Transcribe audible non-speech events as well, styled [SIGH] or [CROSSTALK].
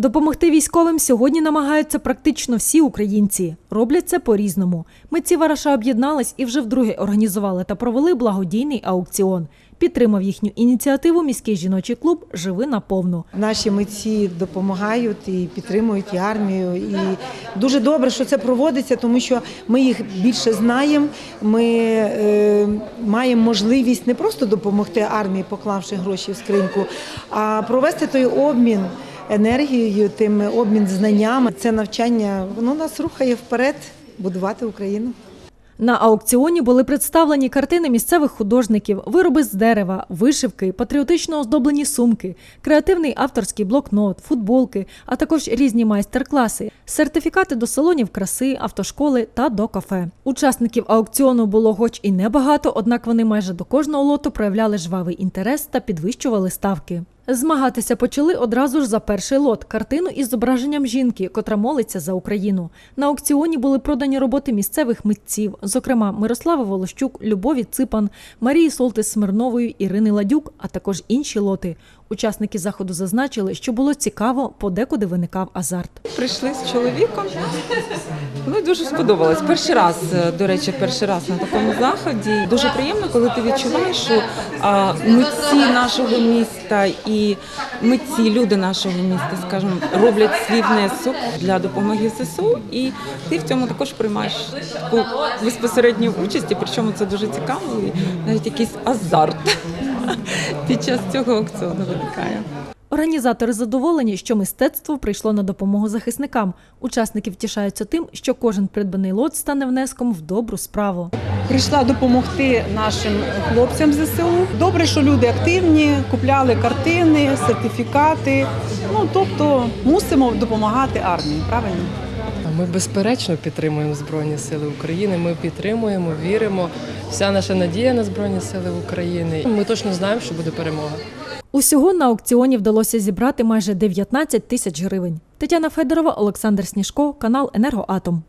Допомогти військовим сьогодні намагаються практично всі українці. Роблять це по-різному. Митці Вараша об'єднались і вже вдруге організували та провели благодійний аукціон. Підтримав їхню ініціативу міський жіночий клуб Живи наповну. Наші митці допомагають і підтримують і армію. І дуже добре, що це проводиться, тому що ми їх більше знаємо. Ми е, маємо можливість не просто допомогти армії, поклавши гроші в скриньку, а провести той обмін енергією, тим обмін знаннями. Це навчання воно нас рухає вперед, будувати Україну. На аукціоні були представлені картини місцевих художників, вироби з дерева, вишивки, патріотично оздоблені сумки, креативний авторський блокнот, футболки, а також різні майстер-класи, сертифікати до салонів краси, автошколи та до кафе. Учасників аукціону було хоч і небагато, однак вони майже до кожного лоту проявляли жвавий інтерес та підвищували ставки. Змагатися почали одразу ж за перший лот картину із зображенням жінки, котра молиться за Україну. На аукціоні були продані роботи місцевих митців, зокрема Мирослави Волощук, Любові Ципан, Марії Солтис Смирнової, Ірини Ладюк, а також інші лоти. Учасники заходу зазначили, що було цікаво, подекуди виникав азарт. Прийшли з чоловіком. Ну дуже сподобалось. Перший раз, е, до речі, перший раз на такому заході. Дуже приємно, коли ти відчуваєш, що митці нашого міста і митці, люди нашого міста, скажімо, роблять свій внесок для допомоги ЗСУ, і ти в цьому також приймаєш таку безпосередню участь, і причому це дуже цікаво, і навіть якийсь азарт [LAUGHS] під час цього аукціону виникає. Організатори задоволені, що мистецтво прийшло на допомогу захисникам. Учасники втішаються тим, що кожен придбаний лот стане внеском в добру справу. Прийшла допомогти нашим хлопцям ЗСУ. Добре, що люди активні, купляли картини, сертифікати. Ну тобто мусимо допомагати армії. Правильно? Ми безперечно підтримуємо Збройні Сили України. Ми підтримуємо, віримо. Вся наша надія на Збройні Сили України. Ми точно знаємо, що буде перемога. Усього на аукціоні вдалося зібрати майже 19 тисяч гривень. Тетяна Федорова, Олександр Сніжко, канал Енергоатом.